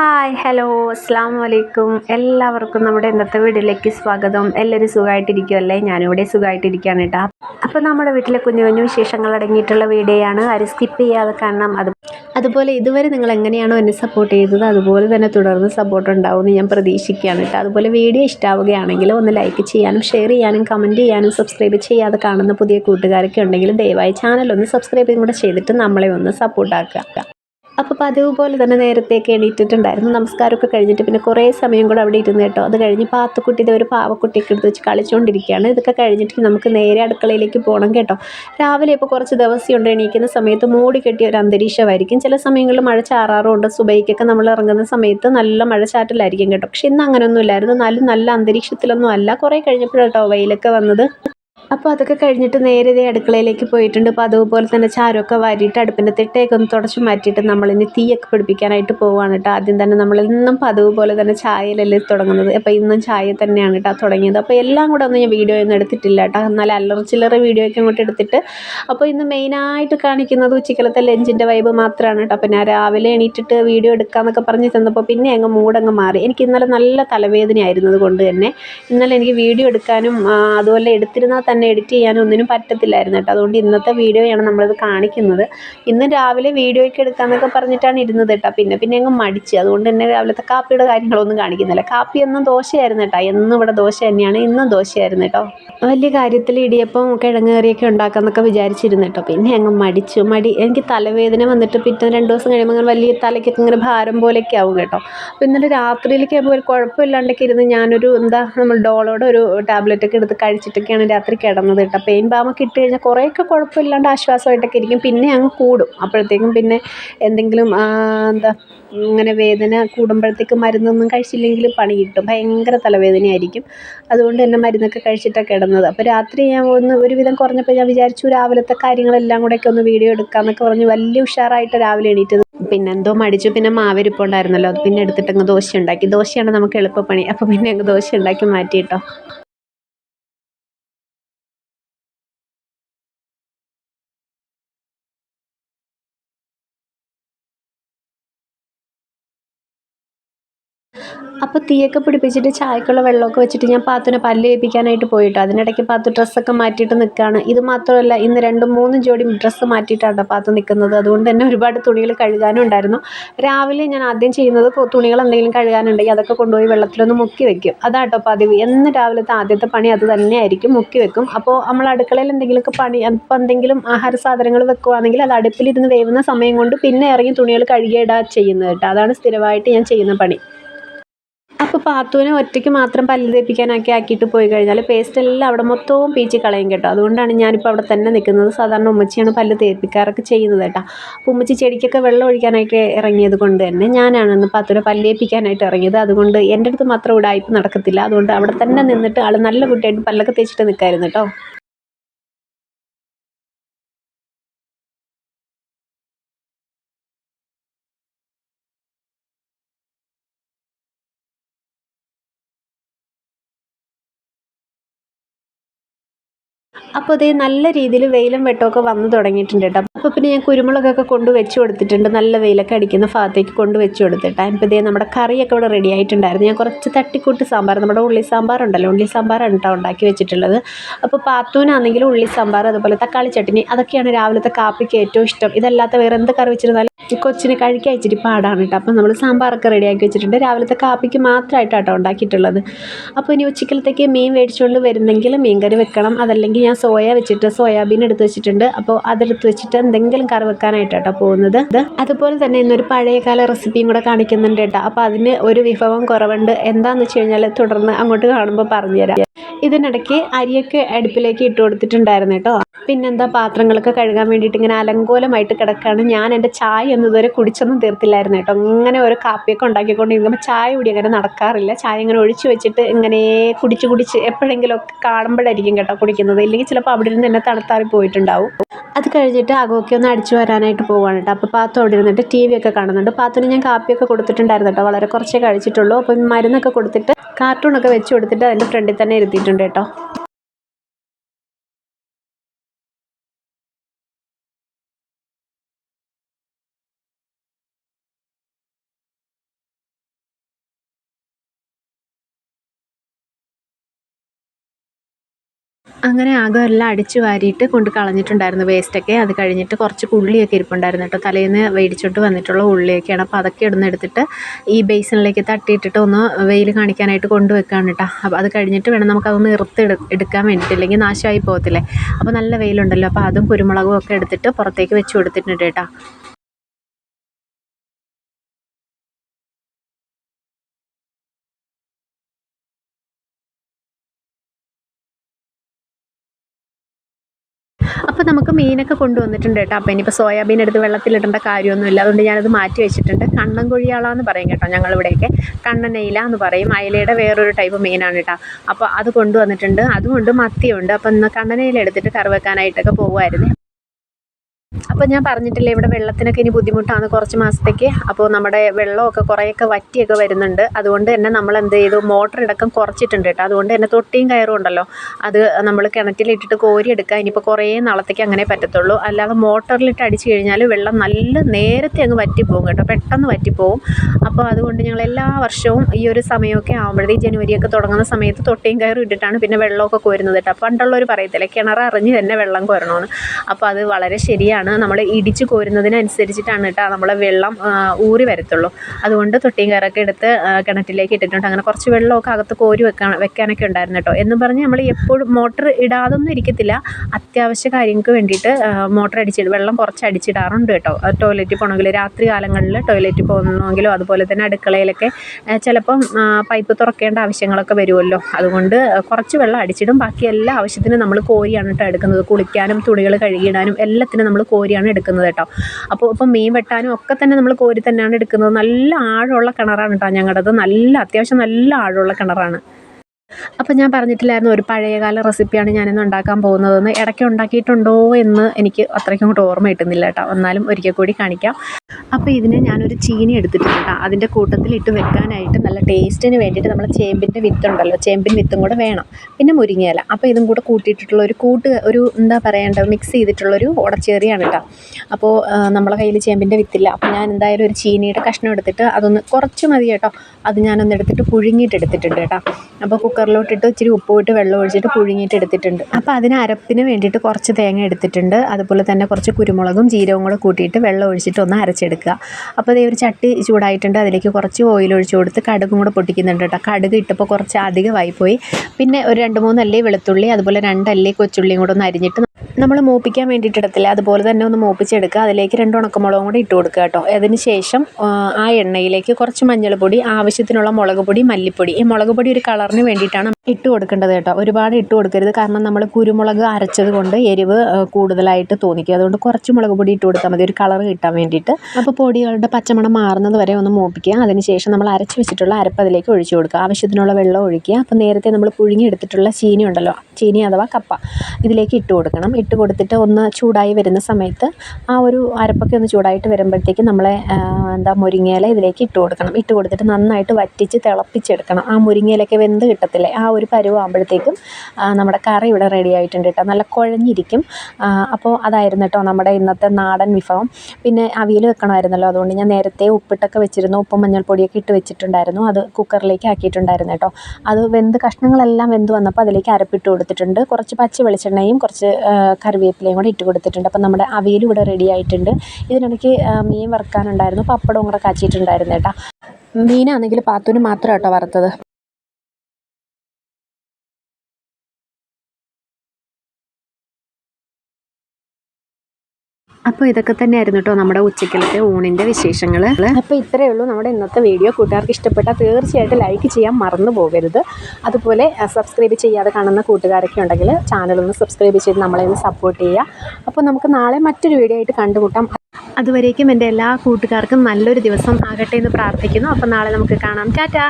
Hi hello അസ്സാം വലൈക്കും എല്ലാവർക്കും നമ്മുടെ ഇന്നത്തെ വീഡിയോയിലേക്ക് സ്വാഗതം. എല്ലാവരും സുഖമായിട്ടിരിക്കുമല്ലേ ഞാനിവിടെ സുഖമായിട്ടിരിക്കുകയാണ് കേട്ടോ. അപ്പോൾ നമ്മുടെ വീട്ടിലെ കുഞ്ഞു കുഞ്ഞു വിശേഷങ്ങൾ അടങ്ങിയിട്ടുള്ള വീഡിയോയാണ്. ആരും സ്കിപ്പ് ചെയ്യാതെ കാരണം അത് അതുപോലെ ഇതുവരെ നിങ്ങൾ എങ്ങനെയാണോ എന്നെ സപ്പോർട്ട് ചെയ്തത് അതുപോലെ തന്നെ തുടർന്ന് സപ്പോർട്ട് ഉണ്ടാവുമെന്ന് ഞാൻ പ്രതീക്ഷിക്കുകയാണ് കേട്ടോ. അതുപോലെ വീഡിയോ ഇഷ്ടാവുകയാണെങ്കിൽ ഒന്ന് ലൈക്ക് ചെയ്യാനും ഷെയർ ചെയ്യാനും കമന്റ് ചെയ്യാനും സബ്സ്ക്രൈബ് ചെയ്യാതെ കാണുന്ന പുതിയ കൂട്ടുകാരൊക്കെ ഉണ്ടെങ്കിൽ ദയവായി ചാനൽ ഒന്ന് സബ്സ്ക്രൈബ് കൂടെ ചെയ്തിട്ട് നമ്മളെ ഒന്ന് സപ്പോർട്ടാക്കുക അപ്പോൾ പതിവ് പോലെ തന്നെ നേരത്തേക്ക് എണീറ്റിട്ടുണ്ടായിരുന്നു. നമസ്കാരമൊക്കെ കഴിഞ്ഞിട്ട് പിന്നെ കുറേ സമയം കൂടെ അവിടെ ഇരുന്ന് കേട്ടോ. അത് കഴിഞ്ഞ് പാത്തുക്കുട്ടിയുടെ ഒരു പാവക്കുട്ടിയൊക്കെ എടുത്ത് വെച്ച് കളിച്ചുകൊണ്ടിരിക്കുകയാണ് ഇതൊക്കെ കഴിഞ്ഞിട്ട് നമുക്ക് നേരെ അടുക്കളയിലേക്ക് പോകണം കേട്ടോ. രാവിലെ ഇപ്പോൾ കുറച്ച് ദിവസം ഉണ്ട് എണീക്കുന്ന സമയത്ത് മൂടി കെട്ടിയ ഒരു അന്തരീക്ഷമായിരിക്കും. ചില സമയങ്ങളിൽ മഴ ചാറാറുണ്ട് സുബൈക്കൊക്കെ നമ്മൾ ഇറങ്ങുന്ന സമയത്ത് നല്ല മഴ ചാറ്റലായിരിക്കും കേട്ടോ. പക്ഷെ ഇന്ന് അങ്ങനെയൊന്നും ഇല്ലായിരുന്നു. എന്നാലും നല്ല അന്തരീക്ഷത്തിലൊന്നും അല്ല. കുറേ കഴിഞ്ഞപ്പോഴാണ് കേട്ടോ വെയിലൊക്കെ വന്നത്. അപ്പോൾ അതൊക്കെ കഴിഞ്ഞിട്ട് നേരെ ഇതേ അടുക്കളയിലേക്ക് പോയിട്ടുണ്ട്. അപ്പോൾ അതുപോലെ തന്നെ ചാരമൊക്കെ വാരിയിട്ട് അടുപ്പിന്റെ തിട്ടയൊക്കെ ഒന്ന് തുടച്ച് മാറ്റിയിട്ട് നമ്മളിനി തീയൊക്കെ പിടിപ്പിക്കാനായിട്ട് പോവുകയാണ് കേട്ടോ. ആദ്യം തന്നെ നമ്മൾ എന്നും പതിവ് പോലെ തന്നെ ചായയിലല്ലേ തുടങ്ങുന്നത്. അപ്പോൾ ഇന്നും ചായ തന്നെയാണ് കേട്ടോ തുടങ്ങിയത്. അപ്പോൾ എല്ലാം കൂടെ ഒന്നും ഞാൻ വീഡിയോ ഒന്നും എടുത്തിട്ടില്ല കേട്ടോ. എന്നാൽ അല്ലറ ചില്ലറ വീഡിയോ ഒക്കെ അങ്ങോട്ട് എടുത്തിട്ട് അപ്പോൾ ഇന്ന് മെയിനായിട്ട് കാണിക്കുന്നത് ഉച്ചക്കലത്തെ ലഞ്ചിന്റെ വൈബ് മാത്രമാണ് കേട്ടോ. അപ്പോൾ ഞാൻ രാവിലെ എണീറ്റിട്ട് വീഡിയോ എടുക്കാമെന്നൊക്കെ പറഞ്ഞ് തന്നപ്പോൾ പിന്നെ അങ്ങ് മൂടങ്ങ് മാറി. എനിക്ക് ഇന്നലെ നല്ല തലവേദനയായിരുന്നത് കൊണ്ട് തന്നെ ഇന്നലെ എനിക്ക് വീഡിയോ എടുക്കാനും അതുപോലെ എടുത്തിരുന്നാൽ തന്നെ എഡിറ്റ് ചെയ്യാനും ഒന്നിനും പറ്റത്തില്ലായിരുന്നു കേട്ടോ. അതുകൊണ്ട് ഇന്നത്തെ വീഡിയോയാണ് നമ്മളിത് കാണിക്കുന്നത്. ഇന്ന് രാവിലെ വീഡിയോയ്ക്ക് എടുക്കാമെന്നൊക്കെ പറഞ്ഞിട്ടാണ് ഇരുന്നത് കേട്ടോ. പിന്നെ പിന്നെ അങ്ങ് മടിച്ച്. അതുകൊണ്ട് തന്നെ രാവിലത്തെ കാപ്പിയുടെ കാര്യങ്ങളൊന്നും കാണിക്കുന്നില്ല. കാപ്പി എന്നും ദോശയായിരുന്നു കേട്ടോ. എന്നും ഇവിടെ ദോശ തന്നെയാണ്. ഇന്നും ദോശയായിരുന്നു കേട്ടോ. വലിയ കാര്യത്തിൽ ഇടിയപ്പം കിഴങ്ങ് കറിയൊക്കെ ഉണ്ടാക്കാമെന്നൊക്കെ വിചാരിച്ചിരുന്നു കേട്ടോ. പിന്നെ അങ്ങ് മടിച്ചു. മടി എനിക്ക് തലവേദന വന്നിട്ട് പിറ്റേ രണ്ട് ദിവസം കഴിയുമ്പോൾ അങ്ങനെ വലിയ തലയ്ക്കൊക്കെ ഇങ്ങനെ ഭാരം പോലെയൊക്കെ ആവും കേട്ടോ. അപ്പോൾ ഇന്നലെ രാത്രിയിലേക്ക് ആകുമ്പോൾ കുഴപ്പമില്ലാണ്ടൊക്കെ ഇരുന്ന് ഞാനൊരു എന്താ നമ്മൾ ഡോളോടെ ഒരു ടാബ്ലറ്റൊക്കെ എടുത്ത് കഴിച്ചിട്ടൊക്കെയാണ് രാത്രി കിടന്നത് കേട്ടോ. പെയിൻ ബാമൊക്കെ ഇട്ട് കഴിഞ്ഞാൽ കുറേയൊക്കെ കുഴപ്പമില്ലാണ്ട് ആശ്വാസമായിട്ടൊക്കെ ഇരിക്കും. പിന്നെ അങ്ങ് കൂടും. അപ്പോഴത്തേക്കും പിന്നെ എന്തെങ്കിലും എന്താ ഇങ്ങനെ വേദന കൂടുമ്പോഴത്തേക്ക് മരുന്നൊന്നും കഴിച്ചില്ലെങ്കിൽ പണി കിട്ടും. ഭയങ്കര തലവേദനയായിരിക്കും. അതുകൊണ്ട് തന്നെ മരുന്നൊക്കെ കഴിച്ചിട്ടാണ് കിടന്നത്. അപ്പോൾ രാത്രി ഞാൻ ഒന്ന് ഒരുവിധം കുറഞ്ഞപ്പോൾ ഞാൻ വിചാരിച്ചു രാവിലത്തെ കാര്യങ്ങളെല്ലാം കൂടെയൊക്കെ ഒന്ന് വീഡിയോ എടുക്കാമെന്നൊക്കെ പറഞ്ഞ് വലിയ ഉഷാറായിട്ട് രാവിലെ എണീറ്റത്. പിന്നെ എന്തോ മടിച്ചു. പിന്നെ മാവരിപ്പുണ്ടായിരുന്നല്ലോ. അത് പിന്നെ എടുത്തിട്ട് അങ്ങ് ദോശ ഉണ്ടാക്കി ദോശയാണ് നമുക്ക് എളുപ്പപ്പണി. അപ്പോൾ പിന്നെ അങ്ങ് ദോശ ഉണ്ടാക്കി മാറ്റി കേട്ടോ. അപ്പോൾ തീയൊക്കെ പിടിപ്പിച്ചിട്ട് ചായക്കുള്ള വെള്ളമൊക്കെ വെച്ചിട്ട് ഞാൻ പാത്തുനെ പല്ല് വേപ്പിക്കാനായിട്ട് പോയിട്ടോ അതിനിടയ്ക്ക് പാത്തു ഡ്രസ്സൊക്കെ മാറ്റിയിട്ട് നിൽക്കുകയാണ് ഇത് മാത്രമല്ല ഇന്ന് രണ്ടും മൂന്നും ജോഡി ഡ്രസ്സ് മാറ്റിയിട്ടാണ് പാത്തു നിൽക്കുന്നത് അതുകൊണ്ട് തന്നെ ഒരുപാട് തുണികൾ കഴുകാനും ഉണ്ടായിരുന്നു. രാവിലെ ഞാൻ ആദ്യം ചെയ്യുന്നത് തുണികൾ എന്തെങ്കിലും കഴുകാനുണ്ടെങ്കിൽ അതൊക്കെ കൊണ്ടുപോയി വെള്ളത്തിലൊന്ന് മുക്കി വെക്കും. അതാട്ടോ പതിവ്. എന്ന് രാവിലത്തെ ആദ്യത്തെ പണി അത് തന്നെയായിരിക്കും മുക്കി വെക്കും. അപ്പോൾ നമ്മൾ അടുക്കളയിൽ എന്തെങ്കിലുമൊക്കെ പണി അപ്പോൾ എന്തെങ്കിലും ആഹാര സാധനങ്ങൾ വെക്കുകയാണെങ്കിൽ അത് അടുപ്പിലിരുന്ന് വേവുന്ന സമയം കൊണ്ട് പിന്നെ ഇറങ്ങി തുണികൾ കഴുകിയിടാ ചെയ്യുന്നത് കേട്ടോ. അതാണ് സ്ഥിരമായിട്ട് ഞാൻ ചെയ്യുന്ന പണി. അപ്പോൾ പാത്തുവിനെ ഒറ്റയ്ക്ക് മാത്രം പല്ല് തേപ്പിക്കാനൊക്കെ ആക്കിയിട്ട് പോയി കഴിഞ്ഞാൽ പേസ്റ്റ് എല്ലാം അവിടെ മൊത്തവും പീച്ചി കളയും കേട്ടോ. അതുകൊണ്ടാണ് ഞാനിപ്പോൾ അവിടെ തന്നെ നിൽക്കുന്നത്. സാധാരണ ഉമ്മച്ചിയാണ് പല്ല് തേപ്പിക്കാറൊക്കെ ചെയ്യുന്നത് കേട്ടോ. അപ്പോൾ ഉമ്മച്ചി ചെടിക്കൊക്കെ വെള്ളം ഒഴിക്കാനായിട്ട് ഇറങ്ങിയത് കൊണ്ട് തന്നെ ഞാനാണ് ഇന്ന് പാത്തുവിനെ പല്ല് തേപ്പിക്കാനായിട്ട് ഇറങ്ങിയത്. അതുകൊണ്ട് എന്റെ അടുത്ത് മാത്രം ഉടായ്പ നടക്കത്തില്ല. അതുകൊണ്ട് അവിടെ തന്നെ നിന്നിട്ട് ആൾ നല്ല കുട്ടിയായിട്ട് പല്ലൊക്കെ തേച്ചിട്ട് നിൽക്കായിരുന്നു കേട്ടോ. അപ്പോൾ അതേ നല്ല രീതിയിൽ വെയിലും വെട്ടമൊക്കെ വന്നു തുടങ്ങിയിട്ടുണ്ട് കേട്ടോ അപ്പോൾ പിന്നെ ഞാൻ കുരുമുളകൊക്കെ കൊണ്ട് വെച്ച് കൊടുത്തിട്ടുണ്ട്. നല്ല വെയിലൊക്കെ അടിക്കുന്ന ഭാഗത്തേക്ക് കൊണ്ട് വെച്ച് കൊടുത്തിട്ട്. ഇപ്പോൾ ഇതേ നമ്മുടെ കറിയൊക്കെ ഇവിടെ റെഡി ആയിട്ടുണ്ടായിരുന്നു. ഞാൻ കുറച്ച് തട്ടിക്കൂട്ട് സാമ്പാർ നമ്മുടെ ഉള്ളി സാമ്പാർ ഉണ്ടല്ലോ. ഉള്ളി സാമ്പാറാണ് കേട്ടോ ഉണ്ടാക്കി വെച്ചിട്ടുള്ളത്. അപ്പോൾ പാത്തൂനാണെങ്കിലും ഉള്ളി സാമ്പാർ അതുപോലെ തക്കാളി ചട്നി അതൊക്കെയാണ് രാവിലത്തെ കാപ്പിക്ക് ഏറ്റവും ഇഷ്ടം. ഇതല്ലാത്ത വേറെ എന്ത് കറി വെച്ചിരുന്നാലും കൊച്ചിന് കഴിക്കാൻ ഇച്ചിരി പാടാണ് കേട്ടോ അപ്പോൾ നമ്മൾ സാമ്പാറൊക്കെ റെഡിയാക്കി വെച്ചിട്ടുണ്ട്. രാവിലത്തെ കാപ്പിക്ക് മാത്രമായിട്ടാട്ടോ ഉണ്ടാക്കിയിട്ടുള്ളത്. അപ്പോൾ ഇനി ഉച്ചക്കലത്തേക്ക് മീൻ മേടിച്ചുകൊണ്ട് വരുന്നെങ്കിൽ മീൻ കറി വെക്കണം. അതല്ലെങ്കിൽ ഞാൻ സോയ വെച്ചിട്ട് സോയാബീൻ എടുത്ത് വെച്ചിട്ടുണ്ട്. അപ്പോൾ അതെടുത്ത് വെച്ചിട്ട് എന്തെങ്കിലും കറി വെക്കാനായിട്ടാട്ടോ പോകുന്നത്. അതുപോലെ തന്നെ ഇന്നൊരു പഴയകാല റെസിപ്പിയും കൂടെ കാണിക്കുന്നുണ്ട് കേട്ടോ. അപ്പോൾ അതിന് ഒരു വിഭവം കുറവുണ്ട്. എന്താണെന്ന് വെച്ച് കഴിഞ്ഞാൽ തുടർന്ന് അങ്ങോട്ട് കാണുമ്പോൾ പറഞ്ഞുതരാം. ഇതിനിടയ്ക്ക് അരിയൊക്കെ അടുപ്പിലേക്ക് ഇട്ട് കൊടുത്തിട്ടുണ്ടായിരുന്നു കേട്ടോ. പിന്നെന്താ പാത്രങ്ങളൊക്കെ കഴുകാൻ വേണ്ടിയിട്ട് ഇങ്ങനെ അലങ്കോലമായിട്ട് കിടക്കുകയാണ് ഞാൻ എന്റെ ചായ എന്നതുവരെ കുടിച്ചൊന്നും തീർത്തില്ലായിരുന്നു കേട്ടോ. ഇങ്ങനെ ഒരു കാപ്പിയൊക്കെ ഉണ്ടാക്കിക്കൊണ്ടിരിക്കുമ്പോൾ ചായ കൂടി അങ്ങനെ നടക്കാറില്ല. ചായ ഇങ്ങനെ ഒഴിച്ചു വെച്ചിട്ട് ഇങ്ങനെ കുടിച്ച് കുടിച്ച് എപ്പോഴെങ്കിലും ഒക്കെ കാണുമ്പോഴായിരിക്കും കേട്ടോ കുടിക്കുന്നത്. ഇല്ലെങ്കിൽ ചിലപ്പോൾ അവിടെ നിന്ന് തന്നെ തണുത്താറി പോയിട്ടുണ്ടാവും. അത് കഴിഞ്ഞിട്ട് അകമൊക്കെ ഒന്ന് അടിച്ചു വരാനായിട്ട് പോവുകയാണ് കേട്ടോ. അപ്പോൾ പാത്തു അവിടെ ഇരുന്നിട്ട് ടി വി ഒക്കെ കാണുന്നുണ്ട്. പാത്തുന് ഞാൻ കാപ്പിയൊക്കെ കൊടുത്തിട്ടുണ്ടായിരുന്നു കേട്ടോ. വളരെ കുറച്ചേ കഴിച്ചിട്ടുള്ളൂ. അപ്പം മരുന്നൊക്കെ കൊടുത്തിട്ട് കാർട്ടൂണൊക്കെ വെച്ച് കൊടുത്തിട്ട് അതിന്റെ ഫ്രണ്ടിൽ തന്നെ ഇരുത്തിയിട്ടുണ്ട് കേട്ടോ. അങ്ങനെ ആകെ എല്ലാം അടിച്ചു വാരിയിട്ട് കൊണ്ട് കളഞ്ഞിട്ടുണ്ടായിരുന്നു വേസ്റ്റൊക്കെ അത് കഴിഞ്ഞിട്ട് കുറച്ച് ഉള്ളിയൊക്കെ ഇരിപ്പുണ്ടായിരുന്നു കേട്ടോ. തലേന്ന് മേടിച്ചോട്ട് വന്നിട്ടുള്ള ഉള്ളിയൊക്കെയാണ്. അപ്പോൾ അതൊക്കെ ഇടുന്നെടുത്തിട്ട് ഈ ബേസിനിലേക്ക് തട്ടിയിട്ടിട്ട് ഒന്ന് വെയിൽ കാണിക്കാനായിട്ട് കൊണ്ടുവെക്കാണ് കേട്ടോ. അപ്പോൾ അത് കഴിഞ്ഞിട്ട് വേണം നമുക്കതൊന്ന് ഇറുത്ത് എടു എടുക്കാൻ വേണ്ടിയിട്ട് ഇല്ലെങ്കിൽ നാശമായി പോകത്തില്ലേ? അപ്പോൾ നല്ല വെയിലുണ്ടല്ലോ. അപ്പോൾ അതും കുരുമുളകും ഒക്കെ എടുത്തിട്ട് പുറത്തേക്ക് വെച്ച് കൊടുത്തിട്ടുണ്ട് കേട്ടോ. നമുക്ക് മീനൊക്കെ കൊണ്ടുവന്നിട്ടുണ്ട് കേട്ടോ. അപ്പോൾ ഇനിയിപ്പോൾ സോയാബീൻ എടുത്ത് വെള്ളത്തിലിടേണ്ട കാര്യമൊന്നുമില്ല. അതുകൊണ്ട് ഞാനത് മാറ്റി വെച്ചിട്ടുണ്ട്. കണ്ണൻ കുഴിയാളാന്ന് പറയും കേട്ടോ ഞങ്ങളിവിടെയൊക്കെ. കണ്ണനയില എന്ന് പറയും. അയലയുടെ വേറൊരു ടൈപ്പ് മീനാണ് കേട്ടോ. അപ്പോൾ അത് കൊണ്ടുവന്നിട്ടുണ്ട്. അതുകൊണ്ട് മത്തിയുണ്ട് അപ്പോൾ ഇന്ന് കണ്ണനയില എടുത്തിട്ട് കറി വെക്കാനായിട്ടൊക്കെ പോകുമായിരുന്നു അപ്പോൾ ഞാൻ പറഞ്ഞിട്ടില്ലേ ഇവിടെ വെള്ളത്തിനൊക്കെ ഇനി ബുദ്ധിമുട്ടാണ് കുറച്ച് മാസത്തേക്ക്. അപ്പോൾ നമ്മുടെ വെള്ളമൊക്കെ കുറേയൊക്കെ വറ്റിയൊക്കെ വരുന്നുണ്ട്. അതുകൊണ്ട് തന്നെ നമ്മൾ എന്ത് ചെയ്തു? മോട്ടർ ഇടക്കം കുറച്ചിട്ടുണ്ട് കേട്ടോ. അതുകൊണ്ട് തന്നെ തൊട്ടിയും കയറും ഉണ്ടല്ലോ. അത് നമ്മൾ കിണറ്റിലിട്ടിട്ട് കോരിയെടുക്കുക ഇനിയിപ്പോൾ കുറേ നാളത്തേക്ക് അങ്ങനെ പറ്റത്തുള്ളൂ. അല്ലാതെ മോട്ടറിലിട്ട് അടിച്ചു കഴിഞ്ഞാൽ വെള്ളം നല്ല നേരത്തെ അങ്ങ് വറ്റിപ്പോകും കേട്ടോ. പെട്ടെന്ന് വറ്റിപ്പോവും അപ്പോൾ അതുകൊണ്ട് ഞങ്ങൾ എല്ലാ വർഷവും ഈ ഒരു സമയമൊക്കെ ആകുമ്പോഴത്തേക്ക് ജനുവരിയൊക്കെ തുടങ്ങുന്ന സമയത്ത് തൊട്ടിയും കയറും ഇട്ടിട്ടാണ് പിന്നെ വെള്ളമൊക്കെ കോരുന്നത് കേട്ടോ. പണ്ടുള്ളവർ പറയത്തില്ലേ കിണർ അറിഞ്ഞ് തന്നെ വെള്ളം കോരണമെന്ന്. അപ്പോൾ അത് വളരെ ശരിയാണ്. നമ്മൾ ഇടിച്ച് കോരുന്നതിനനുസരിച്ചിട്ടാണ് കേട്ടോ നമ്മളെ വെള്ളം ഊറി വരത്തുള്ളൂ. അതുകൊണ്ട് തൊട്ടിയും കയറൊക്കെ എടുത്ത് കിണറ്റിലേക്ക് ഇട്ടിട്ടുണ്ട്. അങ്ങനെ കുറച്ച് വെള്ളമൊക്കെ അകത്ത് കോരി വെക്കാൻ വെക്കാനൊക്കെ ഉണ്ടായിരുന്നു കേട്ടോ. എന്ന് പറഞ്ഞ് നമ്മൾ എപ്പോഴും മോട്ടർ ഇടാതൊന്നും ഇരിക്കത്തില്ല. അത്യാവശ്യ കാര്യങ്ങൾക്ക് വേണ്ടിയിട്ട് മോട്ടർ അടിച്ചിട്ട് വെള്ളം കുറച്ച് അടിച്ചിടാറുണ്ട് കേട്ടോ. ടോയ്ലറ്റിൽ പോകണമെങ്കിൽ രാത്രി കാലങ്ങളിൽ ടോയ്ലറ്റിൽ പോകുന്നെങ്കിലും അതുപോലെ തന്നെ അടുക്കളയിലൊക്കെ ചിലപ്പം പൈപ്പ് തുറക്കേണ്ട ആവശ്യങ്ങളൊക്കെ വരുമല്ലോ. അതുകൊണ്ട് കുറച്ച് വെള്ളം അടിച്ചിടും. ബാക്കി എല്ലാ ആവശ്യത്തിനും നമ്മൾ കോരിയാണ് കേട്ടോ എടുക്കുന്നത്. കുളിക്കാനും തുണികൾ കഴുകിയിടാനും എല്ലാത്തിനും നമ്മൾ കോരിയാണ് എടുക്കുന്നത് കേട്ടോ. അപ്പോൾ ഇപ്പം മീൻ വെട്ടാനും ഒക്കെ തന്നെ നമ്മൾ കോരി തന്നെയാണ് എടുക്കുന്നത്. നല്ല ആഴമുള്ള കിണറാണ് കേട്ടോ ഞങ്ങളുടേത് നല്ല അത്യാവശ്യം നല്ല ആഴമുള്ള കിണറാണ്. അപ്പോൾ ഞാൻ പറഞ്ഞിട്ടില്ലായിരുന്നു ഒരു പഴയകാല റെസിപ്പിയാണ് ഞാനിന്ന് ഉണ്ടാക്കാൻ പോകുന്നതെന്ന്. ഇടയ്ക്ക് ഉണ്ടാക്കിയിട്ടുണ്ടോ എന്ന് എനിക്ക് അത്രയ്ക്കും കൂടെ ഓർമ്മ കിട്ടുന്നില്ല കേട്ടോ. എന്നാലും ഒരിക്കൽ കൂടി കാണിക്കാം. അപ്പോൾ ഇതിന് ഞാനൊരു ചീനി എടുത്തിട്ടുണ്ട് കേട്ടോ. അതിന്റെ കൂട്ടത്തിൽ ഇട്ട് വെക്കാനായിട്ട് നല്ല ടേസ്റ്റിന് വേണ്ടിയിട്ട് നമ്മൾ ചേമ്പിന്റെ വിത്തുണ്ടല്ലോ ചേമ്പിൻ വിത്തും കൂടെ വേണം. പിന്നെ മുരിങ്ങയില. അപ്പോൾ ഇതും കൂടെ കൂട്ടിയിട്ടുള്ള ഒരു കൂട്ട് ഒരു എന്താ പറയേണ്ടത് മിക്സ് ചെയ്തിട്ടുള്ളൊരു ഉടച്ചേറിയാണ് കേട്ടോ. അപ്പോൾ നമ്മളെ കയ്യിൽ ചേമ്പിന്റെ വിത്തില്ല. അപ്പോൾ ഞാൻ എന്തായാലും ഒരു ചീനിയുടെ കഷ്ണം എടുത്തിട്ട് അതൊന്ന് കുറച്ച് മതി കേട്ടോ. അത് ഞാനൊന്ന് എടുത്തിട്ട് പുഴുങ്ങിയിട്ട് എടുത്തിട്ടുണ്ട് കേട്ടോ. അപ്പോൾ കുക്കറിലോട്ടിട്ട് ഇച്ചിരി ഉപ്പ് വിട്ട് വെള്ളം ഒഴിച്ചിട്ട് പുഴുങ്ങിയിട്ട് എടുത്തിട്ടുണ്ട്. അപ്പോൾ അതിന് അരപ്പിന് വേണ്ടിയിട്ട് കുറച്ച് തേങ്ങ എടുത്തിട്ടുണ്ട്. അതുപോലെ തന്നെ കുറച്ച് കുരുമുളകും ജീരകവും കൂടെ കൂട്ടിയിട്ട് വെള്ളം ഒഴിച്ചിട്ട് ഒന്ന് അരച്ചെടുക്കുക. അപ്പോൾ അതേ ഒരു ചട്ടി ചൂടായിട്ടുണ്ട്. അതിലേക്ക് കുറച്ച് ഓയിൽ ഒഴിച്ച് കൊടുത്ത് കടുകും കൂടെ പൊട്ടിക്കുന്നുണ്ട് കേട്ടോ. കടുക് ഇട്ടപ്പോൾ കുറച്ച് അധികമായി പോയി പിന്നെ ഒരു രണ്ട് മൂന്ന് അല്ലി വെളുത്തുള്ളി അതുപോലെ രണ്ട് അല്ലി കൊച്ചുള്ളിയും കൂടെ ഒന്ന് അരിഞ്ഞിട്ട് നമ്മൾ മൂപ്പിക്കാൻ വേണ്ടിയിട്ട് ഇടത്തില്ല. അതുപോലെ തന്നെ ഒന്ന് മൂപ്പിച്ചെടുക്കുക. അതിലേക്ക് രണ്ട് ഉണക്കമുളകും കൂടി ഇട്ട് കൊടുക്കുക കേട്ടോ. അതിന് ശേഷം ആ, എണ്ണയിലേക്ക് കുറച്ച് മഞ്ഞൾപ്പൊടി ആവശ്യത്തിനുള്ള മുളക് പൊടി മല്ലിപ്പൊടി. ഈ മുളക് പൊടി ഒരു കളറിന് വേണ്ടിയിട്ടാണ് ഇട്ട് കൊടുക്കേണ്ടത് കേട്ടോ. ഒരുപാട് ഇട്ട് കൊടുക്കരുത്. കാരണം നമ്മൾ കുരുമുളക് അരച്ചത് കൊണ്ട് എരിവ് കൂടുതലായിട്ട് തോന്നിക്കും. അതുകൊണ്ട് കുറച്ച് മുളക് പൊടി ഇട്ട് കൊടുത്താൽ മതി. ഒരു കളർ കിട്ടാൻ വേണ്ടിയിട്ട്. അപ്പോൾ പൊടികളുടെ പച്ചമണം മാറുന്നത് വരെ ഒന്ന് മൂപ്പിക്കുക. അതിനുശേഷം നമ്മൾ അരച്ച് വെച്ചിട്ടുള്ള അരപ്പ് അതിലേക്ക് ഒഴിച്ചു കൊടുക്കുക. ആവശ്യത്തിനുള്ള വെള്ളം ഒഴിക്കുക. അപ്പോൾ നേരത്തെ നമ്മൾ പുഴുങ്ങി എടുത്തിട്ടുള്ള ചീനി ഉണ്ടല്ലോ. ചീനി അഥവാ കപ്പ. ഇതിലേക്ക് ഇട്ട് കൊടുക്കണം. ഇട്ട് കൊടുത്തിട്ട് ഒന്ന് ചൂടായി വരുന്ന സമയത്ത് ആ ഒരു അരപ്പൊക്കെ ഒന്ന് ചൂടായിട്ട് വരുമ്പോഴത്തേക്ക് നമ്മളെ എന്താ മുരിങ്ങയില ഇതിലേക്ക് ഇട്ട് കൊടുക്കണം. ഇട്ട് കൊടുത്തിട്ട് നന്നായിട്ട് വറ്റിച്ച് തിളപ്പിച്ചെടുക്കണം. ആ മുരിങ്ങയിലൊക്കെ വെന്ത് കിട്ടത്തില്ലേ. ആ ഒരു പരുവാകുമ്പോഴത്തേക്കും നമ്മുടെ കറി ഇവിടെ റെഡി ആയിട്ടുണ്ട് കേട്ടോ നല്ല കുഴഞ്ഞിരിക്കും. അപ്പോൾ അതായിരുന്നു കേട്ടോ നമ്മുടെ ഇന്നത്തെ നാടൻ വിഭവം. പിന്നെ അവിയൽ വെക്കണമായിരുന്നല്ലോ. അതുകൊണ്ട് ഞാൻ നേരത്തെ ഉപ്പിട്ടൊക്കെ വെച്ചിരുന്നു. ഉപ്പും മഞ്ഞൾപ്പൊടിയൊക്കെ ഇട്ട് വെച്ചിട്ടുണ്ടായിരുന്നു. അത് കുക്കറിലേക്ക് ആക്കിയിട്ടുണ്ടായിരുന്നു കേട്ടോ അത് വെന്ത് കഷ്ണങ്ങളെല്ലാം വെന്ത് വന്നപ്പോൾ അതിലേക്ക് അരപ്പിട്ട് കൊടുത്തിട്ടുണ്ട്. കുറച്ച് പച്ച വെളിച്ചെണ്ണയും കുറച്ച് കറിവേപ്പിലയും കൂടെ ഇട്ട് കൊടുത്തിട്ടുണ്ട്. അപ്പം നമ്മുടെ അവിയൽ ഇവിടെ റെഡി ആയിട്ടുണ്ട്. ഇതിനിടയ്ക്ക് മീൻ വറുക്കാനുണ്ടായിരുന്നു. പപ്പടവും കൂടെ കാച്ചിട്ടുണ്ടായിരുന്നു കേട്ടോ മീനാണെങ്കിൽ പാത്തൂന് മാത്രം കേട്ടോ വറുത്തത്. അപ്പോൾ ഇതൊക്കെ തന്നെയായിരുന്നു കേട്ടോ നമ്മുടെ ഉച്ചക്കലത്തെ ഊണിന്റെ വിശേഷങ്ങൾ അപ്പോൾ ഇത്രയേ ഉള്ളൂ. നമ്മുടെ ഇന്നത്തെ വീഡിയോ കൂട്ടുകാർക്ക് ഇഷ്ടപ്പെട്ടാൽ തീർച്ചയായിട്ടും ലൈക്ക് ചെയ്യാൻ മറന്നു പോകരുത്. അതുപോലെ സബ്സ്ക്രൈബ് ചെയ്യാതെ കാണുന്ന കൂട്ടുകാരൊക്കെ ഉണ്ടെങ്കിൽ ചാനലൊന്ന് സബ്സ്ക്രൈബ് ചെയ്ത് നമ്മളെ ഒന്ന് സപ്പോർട്ട് ചെയ്യുക. അപ്പോൾ നമുക്ക് നാളെ മറ്റൊരു വീഡിയോ ആയിട്ട് കണ്ടുമുട്ടാം. അതുവരേക്കും എന്റെ എല്ലാ കൂട്ടുകാർക്കും നല്ലൊരു ദിവസം ആകട്ടെ എന്ന് പ്രാർത്ഥിക്കുന്നു. അപ്പോൾ നാളെ നമുക്ക് കാണാം. ടാറ്റാ!